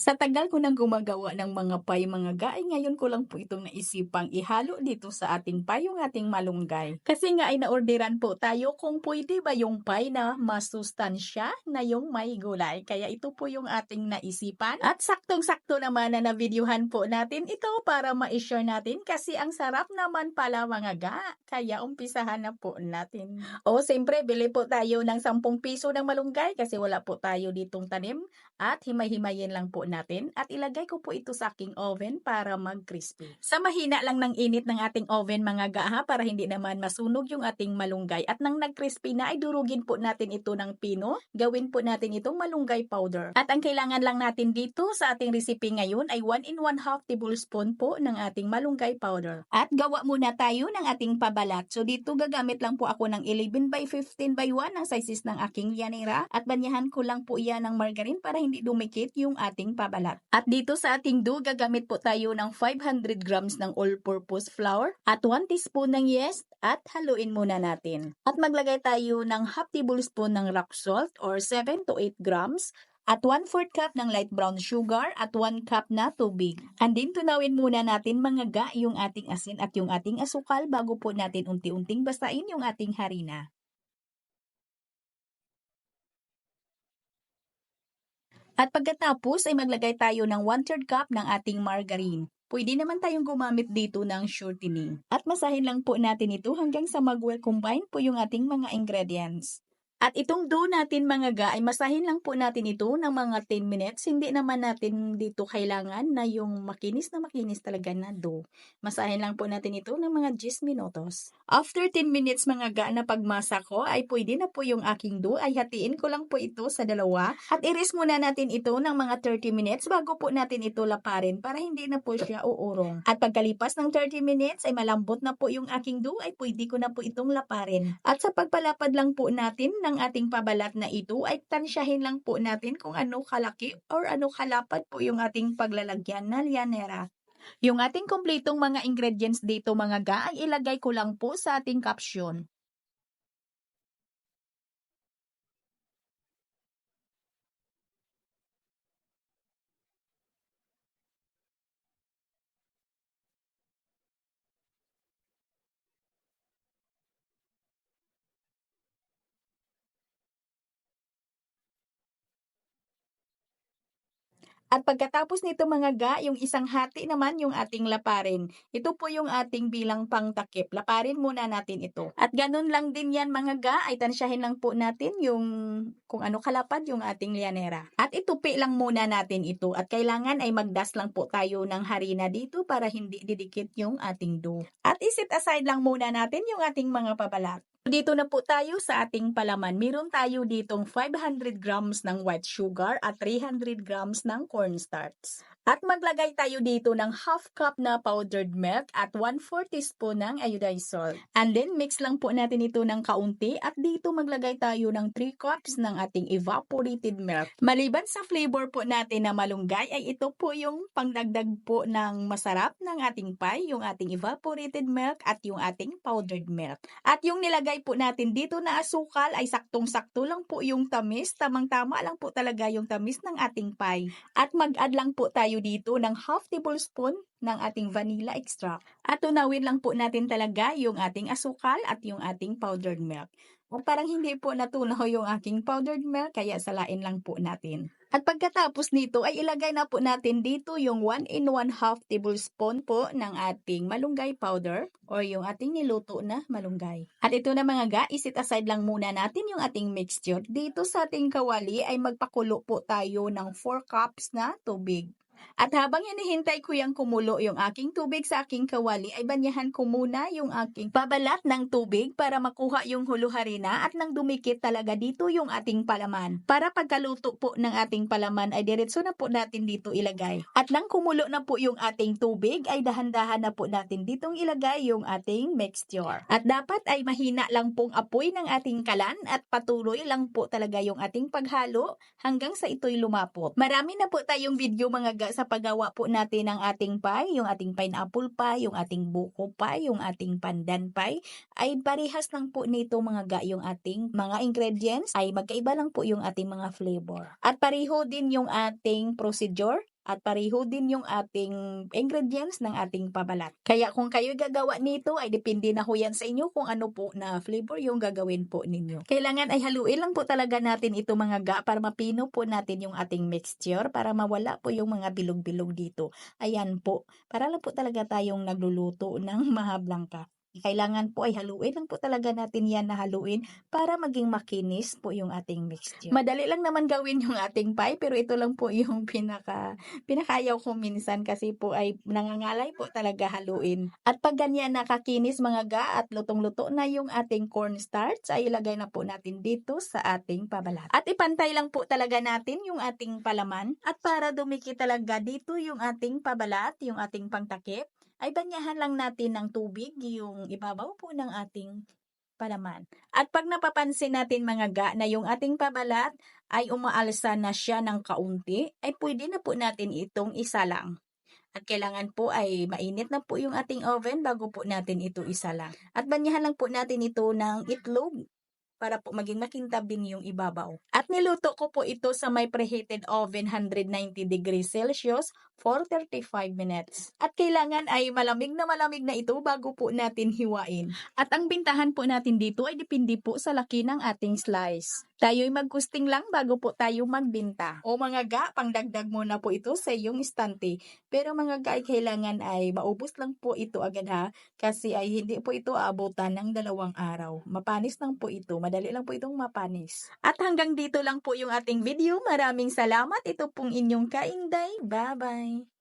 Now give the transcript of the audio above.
Sa tagal ko nang gumagawa ng mga pie mga ga, ay ngayon ko lang po itong naisipang ihalo dito sa ating pie, yung ating malunggay. Kasi nga ay naorderan po tayo kung pwede ba yung pie na masustansya na yung may gulay. Kaya ito po yung ating naisipan. At saktong-sakto naman na na-videohan po natin ito para ma-share natin kasi ang sarap naman pala mga ga. Kaya umpisahan na po natin. O, siyempre, bili po tayo ng 10 piso ng malunggay kasi wala po tayo ditong tanim at himay-himayin lang po natin at ilagay ko po ito sa aking oven para mag-crispy. Sa mahina lang ng init ng ating oven mga gaha para hindi naman masunog yung ating malunggay at nang nag-crispy na ay durugin po natin ito ng pino. Gawin po natin itong malunggay powder. At ang kailangan lang natin dito sa ating recipe ngayon ay 1 in 1 half tablespoon po ng ating malunggay powder. At gawa muna tayo ng ating pabalat. So dito gagamit lang po ako ng 11 by 15 by 1 ang sizes ng aking yanera at banyahan ko lang po iyan ng margarine para hindi dumikit yung ating pabalat. At dito sa ating dough, gagamit po tayo ng 500 grams ng all-purpose flour at 1 teaspoon ng yeast at haluin muna natin. At maglagay tayo ng half tablespoon ng rock salt or 7 to 8 grams at 1 4 cup ng light brown sugar at 1 cup na tubig. And then tunawin muna natin mga ga yung ating asin at yung ating asukal bago po natin unti-unting basain yung ating harina. At pagkatapos ay maglagay tayo ng 1 3 cup ng ating margarine. Pwede naman tayong gumamit dito ng shortening. At masahin lang po natin ito hanggang sa mag-well combine po yung ating mga ingredients. At itong dough natin mga ga ay masahin lang po natin ito ng mga 10 minutes. Hindi naman natin dito kailangan na yung makinis na makinis talaga na dough. Masahin lang po natin ito ng mga 10 minutos. After 10 minutes mga ga na pagmasa ko ay pwede na po yung aking dough. Ay hatiin ko lang po ito sa dalawa. At iris muna natin ito ng mga 30 minutes bago po natin ito laparin para hindi na po siya uurong. At pagkalipas ng 30 minutes ay malambot na po yung aking dough ay pwede ko na po itong laparin. At sa pagpalapad lang po natin ating pabalat na ito ay tansyahin lang po natin kung ano kalaki or ano kalapad po yung ating paglalagyan na lianera. Yung ating kompletong mga ingredients dito mga ga ay ilagay ko lang po sa ating caption. At pagkatapos nito mga ga, yung isang hati naman yung ating laparin. Ito po yung ating bilang pangtakip. Laparin muna natin ito. At ganun lang din yan mga ga, ay tansyahin lang po natin yung kung ano kalapad yung ating lianera. At itupi lang muna natin ito. At kailangan ay magdas lang po tayo ng harina dito para hindi didikit yung ating dough. At isit aside lang muna natin yung ating mga pabalat. Dito na po tayo sa ating palaman. Meron tayo ditong 500 grams ng white sugar at 300 grams ng cornstarch. At maglagay tayo dito ng half cup na powdered milk at 1/4 teaspoon ng iodized salt. And then mix lang po natin ito ng kaunti at dito maglagay tayo ng 3 cups ng ating evaporated milk. Maliban sa flavor po natin na malunggay ay ito po yung pangdagdag po ng masarap ng ating pie, yung ating evaporated milk at yung ating powdered milk. At yung nilagay po natin dito na asukal ay saktong-sakto lang po yung tamis, tamang-tama lang po talaga yung tamis ng ating pie. At mag-add lang po tayo dito ng half tablespoon ng ating vanilla extract. At tunawin lang po natin talaga yung ating asukal at yung ating powdered milk. O parang hindi po natunaw yung aking powdered milk, kaya salain lang po natin. At pagkatapos nito ay ilagay na po natin dito yung 1 in 1 half tablespoon po ng ating malunggay powder or yung ating niluto na malunggay. At ito na mga ga, isit aside lang muna natin yung ating mixture. Dito sa ating kawali ay magpakulo po tayo ng 4 cups na tubig. At habang hinihintay ko yung kumulo yung aking tubig sa aking kawali, ay banyahan ko muna yung aking pabalat ng tubig para makuha yung huluharina at nang dumikit talaga dito yung ating palaman. Para pagkaluto po ng ating palaman ay diretso na po natin dito ilagay. At nang kumulo na po yung ating tubig ay dahan-dahan na po natin ditong ilagay yung ating mixture. At dapat ay mahina lang pong apoy ng ating kalan at patuloy lang po talaga yung ating paghalo hanggang sa ito'y lumapot. Marami na po tayong video mga ga sa paggawa po natin ng ating pie, yung ating pineapple pie, yung ating buko pie, yung ating pandan pie, ay parehas lang po nito mga ga yung ating mga ingredients ay magkaiba lang po yung ating mga flavor. At pareho din yung ating procedure at pareho din yung ating ingredients ng ating pabalat. Kaya kung kayo gagawa nito ay depende na ho yan sa inyo kung ano po na flavor yung gagawin po ninyo. Kailangan ay haluin lang po talaga natin ito mga ga para mapino po natin yung ating mixture para mawala po yung mga bilog-bilog dito. Ayan po. Para lang po talaga tayong nagluluto ng mahablangka. Kailangan po ay haluin lang po talaga natin yan na haluin para maging makinis po yung ating mixture. Madali lang naman gawin yung ating pie pero ito lang po yung pinaka pinakayaw ko minsan kasi po ay nangangalay po talaga haluin. At pag ganyan nakakinis mga ga at lutong-luto na yung ating cornstarch ay ilagay na po natin dito sa ating pabalat. At ipantay lang po talaga natin yung ating palaman at para dumikit talaga dito yung ating pabalat, yung ating pangtakip ay banyahan lang natin ng tubig yung ibabaw po ng ating palaman. At pag napapansin natin mga ga na yung ating pabalat ay umaalsa na siya ng kaunti, ay pwede na po natin itong isa lang. At kailangan po ay mainit na po yung ating oven bago po natin ito isa lang. At banyahan lang po natin ito ng itlog para po maging makintab din yung ibabaw. At niluto ko po ito sa may preheated oven 190 degrees Celsius for 35 minutes. At kailangan ay malamig na malamig na ito bago po natin hiwain. At ang bintahan po natin dito ay depende po sa laki ng ating slice. Tayo'y magkusting lang bago po tayo magbinta. O mga ga, pangdagdag muna po ito sa iyong istante. Pero mga ga, ay kailangan ay maubos lang po ito agad ha. Kasi ay hindi po ito aabutan ng dalawang araw. Mapanis lang po ito. Madali lang po itong mapanis. At hanggang dito lang po yung ating video. Maraming salamat. Ito pong inyong kainday. Bye-bye.